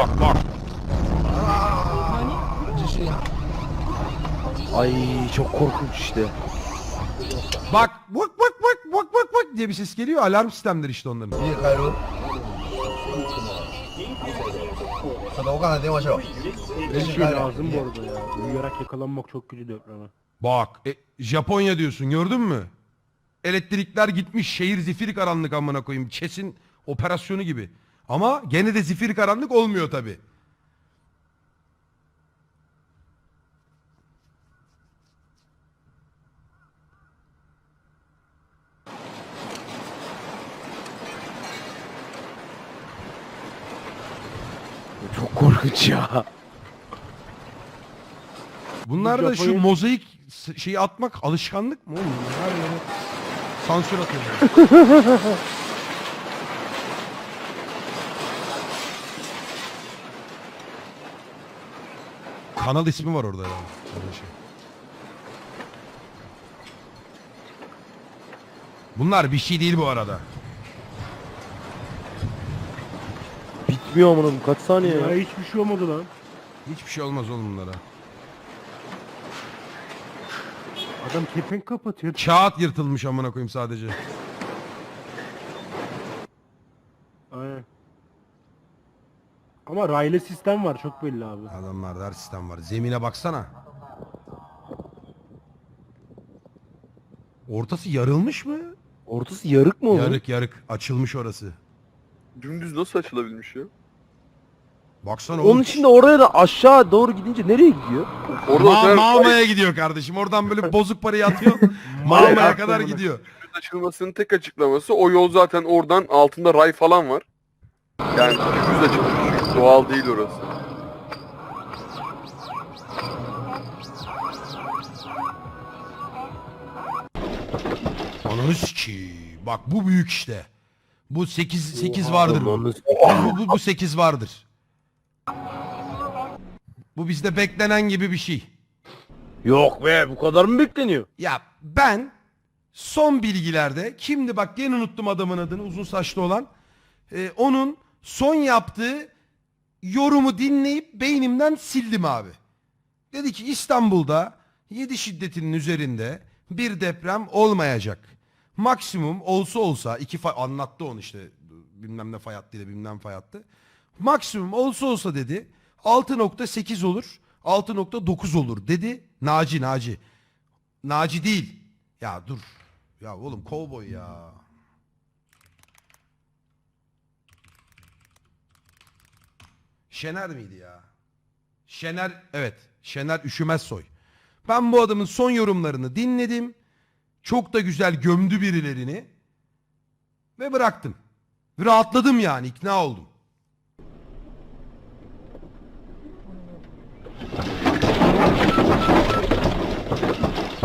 bak bak. Ay çok korkunç işte. Bak bak bak bak bak bak bak diye bir ses geliyor. Alarm sistemleri işte onların. 家帰るちょっとお母さんに電話しよう Bir şey lazım bu arada ya. Uyuyarak yakalanmak çok kötü depreme. Bak e, Japonya diyorsun gördün mü? Elektrikler gitmiş şehir zifiri karanlık amına koyayım. Çesin operasyonu gibi. Ama gene de zifiri karanlık olmuyor tabi. Çok korkunç ya. Bunlar da şu mozaik s- şeyi atmak alışkanlık mı oğlum? Her yere sansür atıyorlar. Kanal ismi var orada. Öyle şey. Bunlar bir şey değil bu arada. Bitmiyor amınım kaç saniye Ya ya. hiçbir şey olmadı lan. Hiçbir şey olmaz oğlum bunlara. Adam kepenk kapatıyor. Kağıt yırtılmış amına koyayım sadece. Aynen. Ama raylı sistem var çok belli abi. Adamlarda her sistem var. Zemine baksana. Ortası yarılmış mı? Ortası yarık mı onun? Yarık yarık. Açılmış orası. Dümdüz nasıl açılabilmiş ya? Baksana Onun oğlum. için de oraya da aşağı doğru gidince nereye gidiyor? Orada Ma kadar Malma'ya gidiyor kardeşim. Oradan böyle bozuk parayı atıyor. Malma'ya kadar gidiyor. açılmasının tek açıklaması o yol zaten oradan altında ray falan var. Yani düz açılmış. Doğal değil orası. Ananı sikeyim. Bak bu büyük işte. Bu 8 8 vardır bu. Bu, bu, bu 8 vardır. Bu bizde beklenen gibi bir şey. Yok be bu kadar mı bekleniyor? Ya ben son bilgilerde kimdi bak yine unuttum adamın adını uzun saçlı olan. Ee, onun son yaptığı yorumu dinleyip beynimden sildim abi. Dedi ki İstanbul'da 7 şiddetinin üzerinde bir deprem olmayacak. Maksimum olsa olsa iki fay anlattı onu işte bilmem ne fay hattıyla bilmem fay hattı. Maksimum olsa olsa dedi 6.8 olur 6.9 olur dedi Naci Naci. Naci değil. Ya dur. Ya oğlum kovboy ya. Şener miydi ya? Şener evet. Şener Üşümez Soy. Ben bu adamın son yorumlarını dinledim. Çok da güzel gömdü birilerini. Ve bıraktım. Rahatladım yani ikna oldum.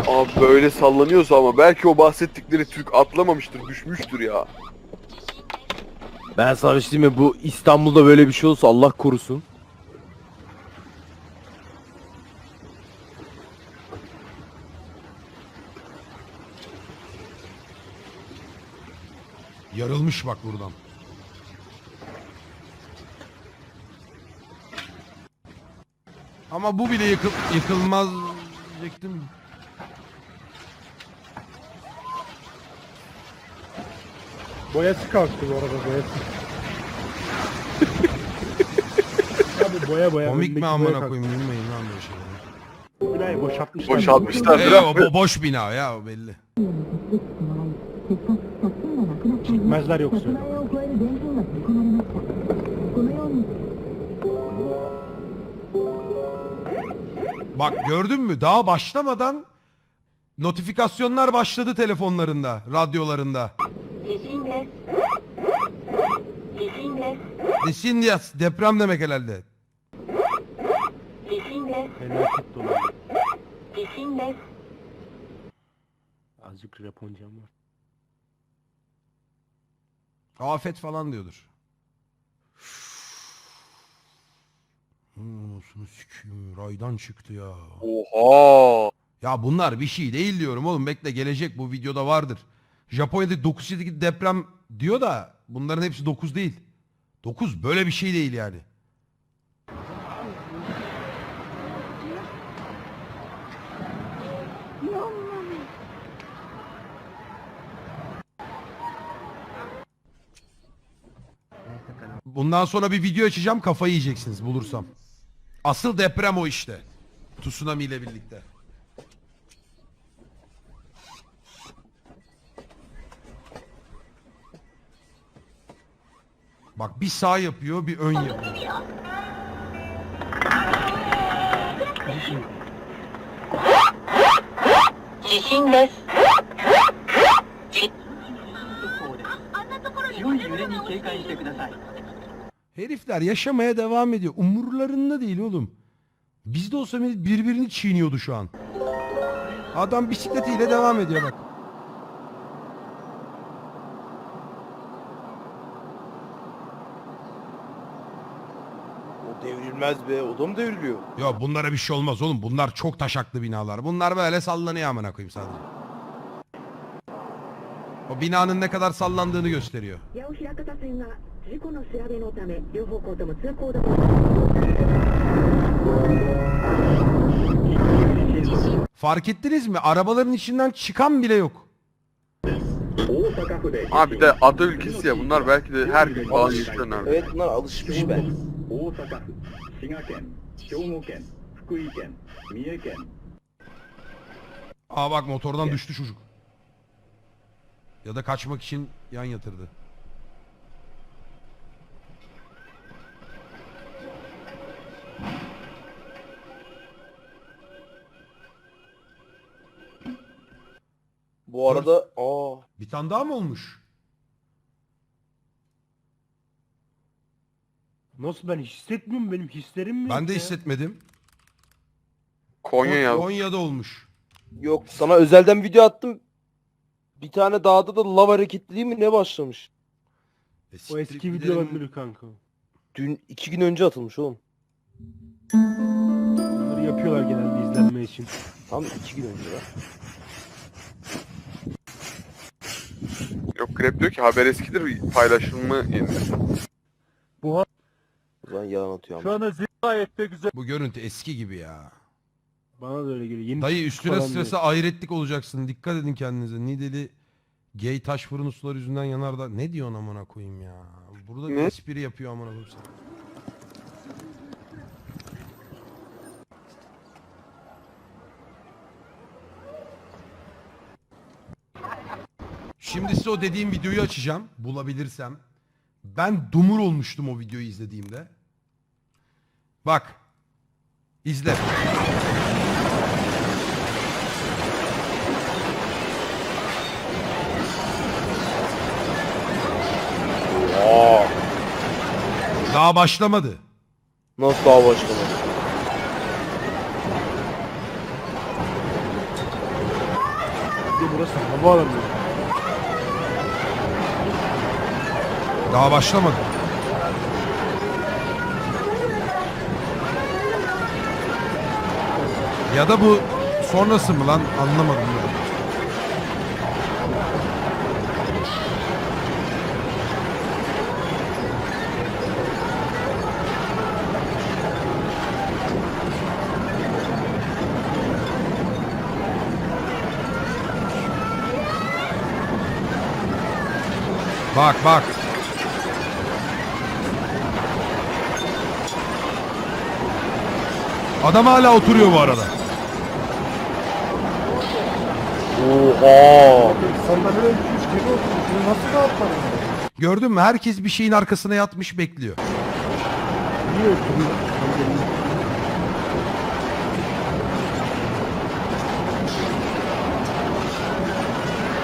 Abi böyle sallanıyorsa ama belki o bahsettikleri Türk atlamamıştır, düşmüştür ya. Ben sana bir şey mi? Bu İstanbul'da böyle bir şey olsa Allah korusun. Yarılmış bak buradan. Ama bu bile yıkıl yıkılmaz diyecektim. Boyası kalktı bu arada boyası. Abi boya boya. Komik mi amına koyayım bilmeyin lan böyle şeyleri. Binayı boşaltmışlar. Boşaltmışlar. Ee, o boş bina ya o belli. Çıkmazlar yoksa. Bak gördün mü daha başlamadan notifikasyonlar başladı telefonlarında, radyolarında. Dizinde. Dizinde. Disindias deprem demek herhalde. Dizinde. Felaket dolayı. Dizinde. Azıcık Japoncam var. Afet falan diyordur. Anasını sikiyim raydan çıktı ya. Oha. Ya bunlar bir şey değil diyorum oğlum bekle gelecek bu videoda vardır. Japonya'da 9.7'deki deprem diyor da bunların hepsi 9 değil. 9 böyle bir şey değil yani. Bundan sonra bir video açacağım kafayı yiyeceksiniz bulursam. Asıl deprem o işte. Tsunami ile birlikte. Bak bir sağ yapıyor bir ön yapıyor. Dişinle. Herifler yaşamaya devam ediyor. Umurlarında değil oğlum. Biz Bizde olsa birbirini çiğniyordu şu an. Adam bisikletiyle devam ediyor bak. Ürülmez be. Odam da ürülüyor. Yok bunlara bir şey olmaz oğlum. Bunlar çok taşaklı binalar. Bunlar böyle sallanıyor amına koyayım sadece. O binanın ne kadar sallandığını gösteriyor. Fark ettiniz mi? Arabaların içinden çıkan bile yok. Abi bir de ada ülkesi ya bunlar belki de her gün falan yaşıyorlar. Evet bunlar alışmış ben. 大阪府滋贺県兵库県福井県三重県 Aa bak motordan düştü çocuk. Ya da kaçmak için yan yatırdı. Bu arada aa Bir tane daha mı olmuş? Nasıl ben hissetmiyorum benim hislerim mi? Ben de ya? hissetmedim. Konya yaz. Konya'da olmuş. yok sana özelden video attım. Bir tane dağda da lav hareketli değil mi ne başlamış? E, O eski gidelim. video olabilir kanka. Dün iki gün önce atılmış oğlum. Bunları yapıyorlar genelde izlenme için. Tam iki gün önce lan. Yok Grab diyor ki haber eskidir paylaşılma yenidir. O zaman yalan atıyor ama. anda gayet de güzel. Bu görüntü eski gibi ya. Bana da öyle geliyor. Yeni Dayı üstüne falan strese ayretlik olacaksın. Dikkat edin kendinize. Nideli gay taş fırın ustaları yüzünden yanar da. Ne diyorsun amına koyayım ya? Burada bir Ne? espri yapıyor amına koyayım sana. Şimdi size o dediğim videoyu açacağım. Bulabilirsem. Ben dumur olmuştum o videoyu izlediğimde. Bak. İzle. Aa, Daha başlamadı. nasıl daha başlamadı? Bir de burası havaalanı. Daha başlamadı. Ya da bu sonrası mı lan anlamadım ben. Bak bak. Adam hala oturuyor bu arada. Oha. Öyle oturmuş. Nasıl rahatlar? Gördün mü? Herkes bir şeyin arkasına yatmış bekliyor. Niye oturuyor?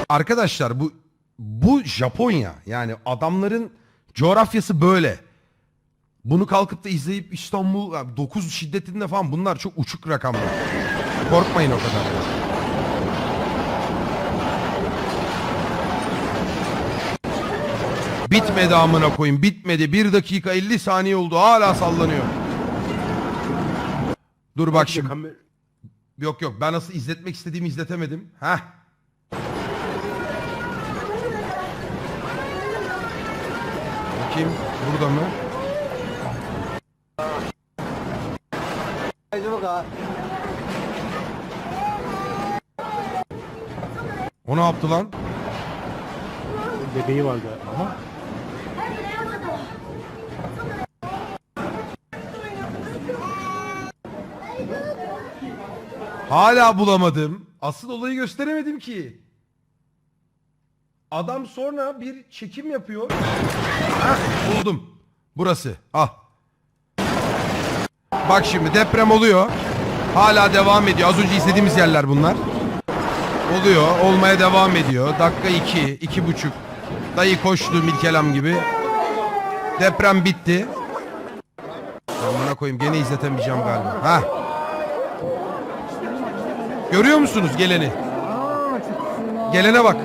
Arkadaşlar bu bu Japonya. Yani adamların coğrafyası böyle. Bunu kalkıp da izleyip İstanbul 9 şiddetinde falan bunlar çok uçuk rakamlar. Korkmayın o kadar. Bitmedi amına koyayım. Bitmedi. 1 dakika 50 saniye oldu. Hala sallanıyor. Dur bak şimdi. Yok yok ben nasıl izletmek istediğimi izletemedim. Heh. Bakayım burada mı? ya. O ne yaptı lan? Bebeği vardı ama. Hala bulamadım. Asıl olayı gösteremedim ki. Adam sonra bir çekim yapıyor. Heh, buldum. Burası. Ah. Bak şimdi deprem oluyor. Hala devam ediyor. Az önce izlediğimiz yerler bunlar. Oluyor. Olmaya devam ediyor. Dakika iki, iki buçuk. Dayı koştu Milkelam gibi. Deprem bitti. Amına koyayım gene izletemeyeceğim galiba. Ha. Görüyor musunuz geleni? Gelene bak.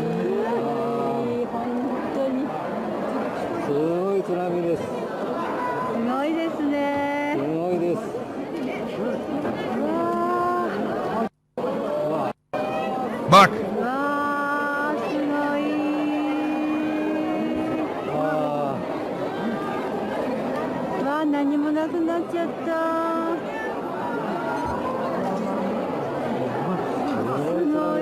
なくなっちゃった。すごい。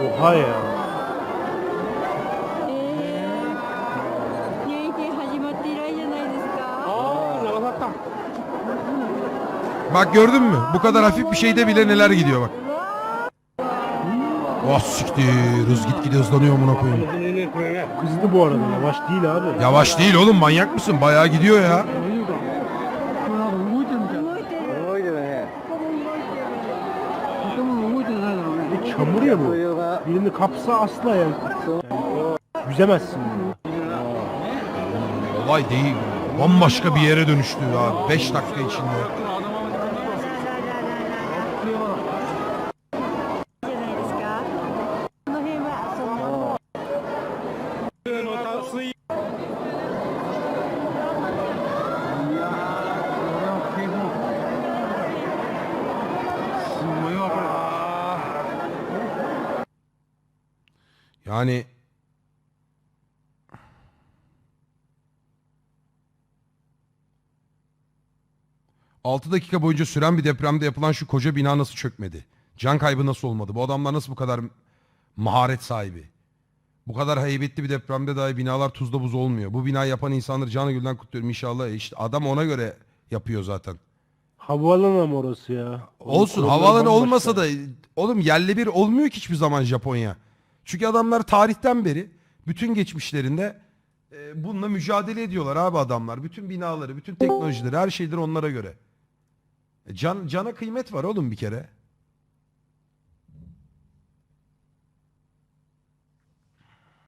Oha ya. えー、現役始まって以来じゃないですか。 Bak gördün mü? Bu kadar hafif bir şeyde bile neler gidiyor bak. Oh siktir. Hız gitgide hızlanıyor amına koyayım. Hızlı bu arada yavaş değil abi. Yavaş değil oğlum manyak mısın? Bayağı gidiyor ya. Çamur ya bu. Birini kapsa asla yani. Yüzemezsin. Olay değil. Bambaşka bir yere dönüştü ya. 5 dakika içinde. Yani Altı dakika boyunca süren bir depremde yapılan şu koca bina nasıl çökmedi? Can kaybı nasıl olmadı? Bu adamlar nasıl bu kadar maharet sahibi? Bu kadar heybetli bir depremde dahi binalar tuzla buz olmuyor. Bu binayı yapan insanları canı gülden kutluyorum inşallah. E İşte adam ona göre yapıyor zaten. Havaalanı ama orası ya. Onun Olsun kuralları havaalanı bambaşka. olmasa da oğlum yerli bir olmuyor ki hiçbir zaman Japonya. Çünkü adamlar tarihten beri bütün geçmişlerinde e, bununla mücadele ediyorlar abi adamlar. Bütün binaları, bütün teknolojileri, her şeyleri onlara göre. E, can, cana kıymet var oğlum bir kere.